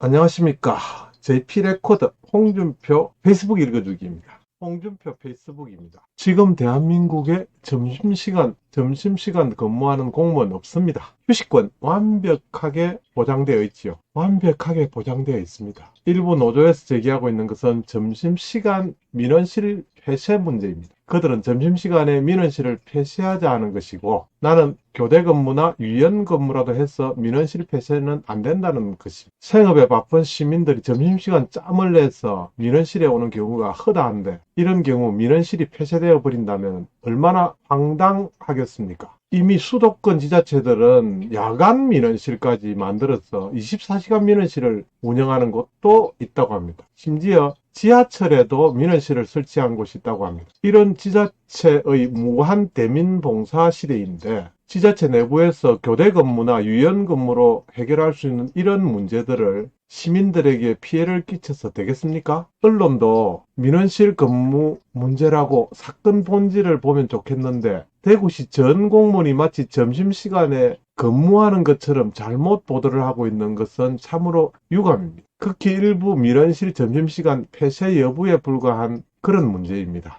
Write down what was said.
안녕하십니까. JP 레코드 홍준표 페이스북 읽어주기입니다. 홍준표 페이스북입니다. 지금 대한민국에 점심시간, 점심시간 근무하는 공무원 없습니다. 휴식권 완벽하게 보장되어 있지요. 완벽하게 보장되어 있습니다. 일부 노조에서 제기하고 있는 것은 점심시간 민원실 폐쇄 문제입니다. 그들은 점심시간에 민원실을 폐쇄하자 하는 것이고 나는 교대 근무나 유연 근무라도 해서 민원실 폐쇄는 안 된다는 것입니다. 생업에 바쁜 시민들이 점심시간 짬을 내서 민원실에 오는 경우가 허다한데 이런 경우 민원실이 폐쇄되어 버린다면 얼마나 황당하겠습니까? 이미 수도권 지자체들은 야간 민원실까지 만들어서 24시간 민원실을 운영하는 곳도 있다고 합니다. 심지어 지하철에도 민원실을 설치한 곳이 있다고 합니다. 이런 지자체의 무한 대민 봉사 시대인데 지자체 내부에서 교대 근무나 유연 근무로 해결할 수 있는 이런 문제들을 시민들에게 피해를 끼쳐서 되겠습니까? 언론도 민원실 근무 문제라고 사건 본질을 보면 좋겠는데 대구시 전 공무원이 마치 점심시간에 근무하는 것처럼 잘못 보도를 하고 있는 것은 참으로 유감입니다. 극히 일부 민원실 점심시간 폐쇄 여부에 불과한 그런 문제입니다.